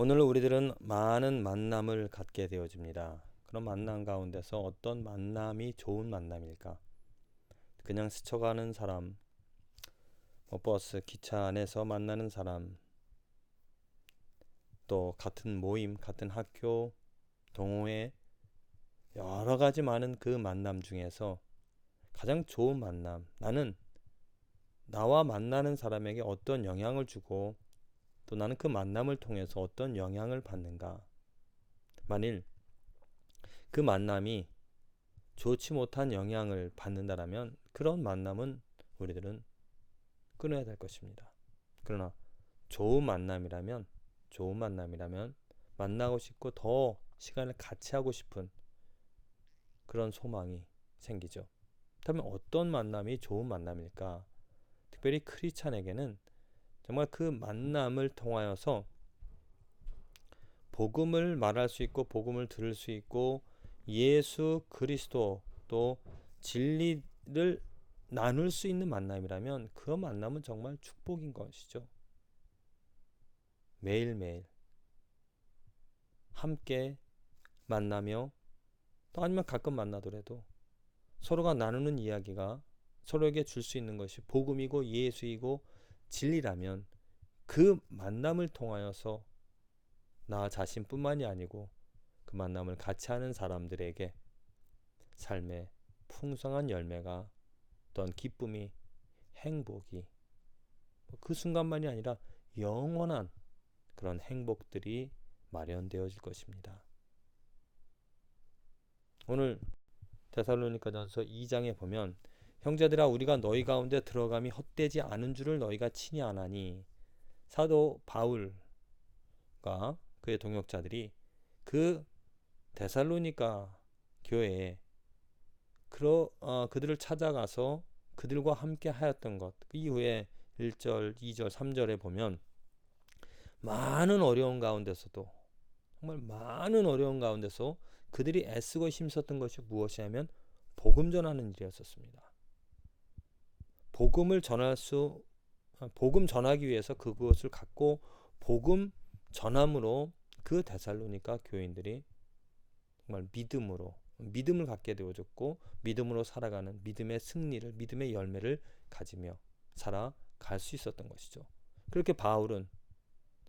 오늘 우리들은 많은 만남을 갖게 되어집니다. 그런 만남 가운데서 어떤 만남이 좋은 만남일까? 그냥 스쳐가는 사람, 뭐 버스, 기차 안에서 만나는 사람, 또 같은 모임, 같은 학교, 동호회, 여러 가지 많은 그 만남 중에서 가장 좋은 만남, 나는 나와 만나는 사람에게 어떤 영향을 주고 또 나는 그 만남을 통해서 어떤 영향을 받는가. 만일 그 만남이 좋지 못한 영향을 받는다라면 그런 만남은 우리들은 끊어야 될 것입니다. 그러나 좋은 만남이라면 좋은 만남이라면 만나고 싶고 더 시간을 같이 하고 싶은 그런 소망이 생기죠. 그러면 어떤 만남이 좋은 만남일까? 특별히 크리스찬에게는 정말 그 만남을 통하여서 복음을 말할 수 있고 복음을 들을 수 있고 예수 그리스도 또 진리를 나눌 수 있는 만남이라면 그 만남은 정말 축복인 것이죠. 매일매일 함께 만나며 또 아니면 가끔 만나더라도 서로가 나누는 이야기가 서로에게 줄 수 있는 것이 복음이고 예수이고 진리라면 그 만남을 통하여서 나 자신뿐만이 아니고 그 만남을 같이 하는 사람들에게 삶의 풍성한 열매가 어떤 기쁨이 행복이 그 순간만이 아니라 영원한 그런 행복들이 마련되어질 것입니다. 오늘 데살로니가전서 2장에 보면 형제들아 우리가 너희 가운데 들어감이 헛되지 않은 줄을 너희가 친히 아나니 사도 바울과 그의 동역자들이 그 데살로니가 교회에 그러, 어, 그들을 찾아가서 그들과 함께 하였던 것. 그 이후에 1절, 2절, 3절에 보면 많은 어려운 가운데서도 정말 많은 어려운 가운데서 그들이 애쓰고 힘썼던 것이 무엇이냐면 복음 전하는 일이었었습니다. 복음을 전할 수 아, 복음 전하기 위해서 그것을 갖고 복음 전함으로 그 데살로니가 교인들이 정말 믿음으로 믿음을 갖게 되어졌고 믿음으로 살아가는 믿음의 승리를 믿음의 열매를 가지며 살아갈 수 있었던 것이죠. 그렇게 바울은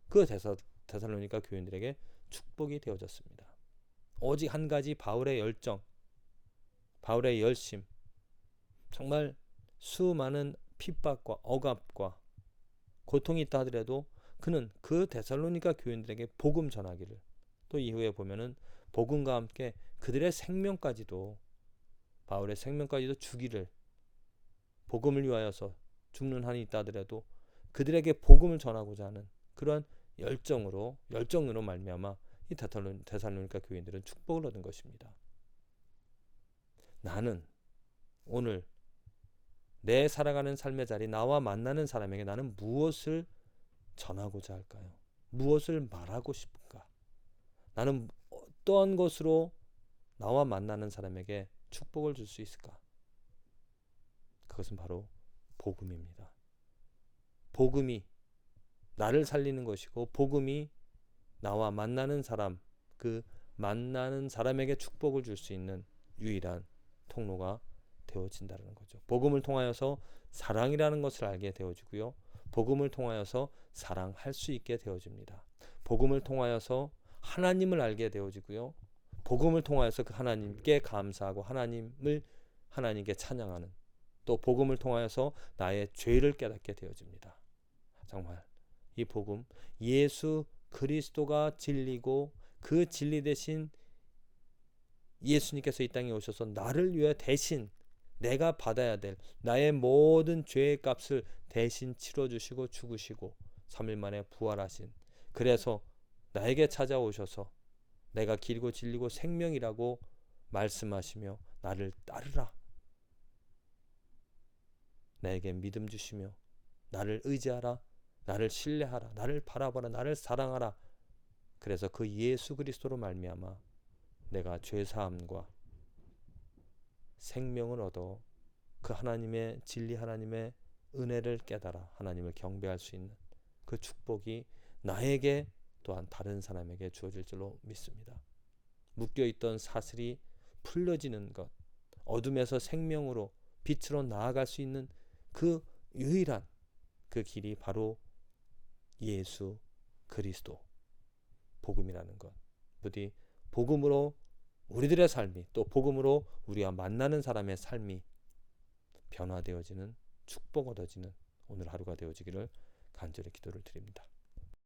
그 데사, 데살로니가 교인들에게 축복이 되어졌습니다. 오직 한 가지 바울의 열정, 바울의 열심, 정말 수많은 핍박과 억압과 고통이 있다 하더라도 그는 그 데살로니가 교인들에게 복음 전하기를 또 이후에 보면은 복음과 함께 그들의 생명까지도 바울의 생명까지도 주기를 복음을 위하여서 죽는 한이 있다 하더라도 그들에게 복음을 전하고자 하는 그러한 열정으로 열정으로 말미암아 이 데살로니가 교인들은 축복을 얻은 것입니다. 나는 오늘 내 살아가는 삶의 자리, 나와 만나는 사람에게 나는 무엇을 전하고자 할까요? 무엇을 말하고 싶은가? 나는 어떠한 것으로 나와 만나는 사람에게 축복을 줄 수 있을까? 그것은 바로 복음입니다. 복음이 나를 살리는 것이고, 복음이 나와 만나는 사람, 그 만나는 사람에게 축복을 줄 수 있는 유일한 통로가 되어진다는 거죠. 복음을 통하여서 사랑이라는 것을 알게 되어지고요. 복음을 통하여서 사랑할 수 있게 되어집니다. 복음을 통하여서 하나님을 알게 되어지고요. 복음을 통하여서 그 하나님께 감사하고 하나님을 하나님께 찬양하는 또 복음을 통하여서 나의 죄를 깨닫게 되어집니다. 정말 이 복음 예수 그리스도가 진리고 그 진리 대신 예수님께서 이 땅에 오셔서 나를 위해 대신 내가 받아야 될 나의 모든 죄의 값을 대신 치러주시고 죽으시고 3일 만에 부활하신 그래서 나에게 찾아오셔서 내가 길고 진리고 생명이라고 말씀하시며 나를 따르라. 나에게 믿음 주시며 나를 의지하라. 나를 신뢰하라. 나를 바라보라. 나를 사랑하라. 그래서 그 예수 그리스도로 말미암아 내가 죄 사함과 생명을 얻어 그 하나님의 진리 하나님의 은혜를 깨달아 하나님을 경배할 수 있는 그 축복이 나에게 또한 다른 사람에게 주어질 줄로 믿습니다. 묶여 있던 사슬이 풀려지는 것, 어둠에서 생명으로 빛으로 나아갈 수 있는 그 유일한 그 길이 바로 예수 그리스도 복음이라는 것. 부디 복음으로 우리들의 삶이 또 복음으로 우리와 만나는 사람의 삶이 변화되어지는 축복 얻어지는 오늘 하루가 되어지기를 간절히 기도를 드립니다.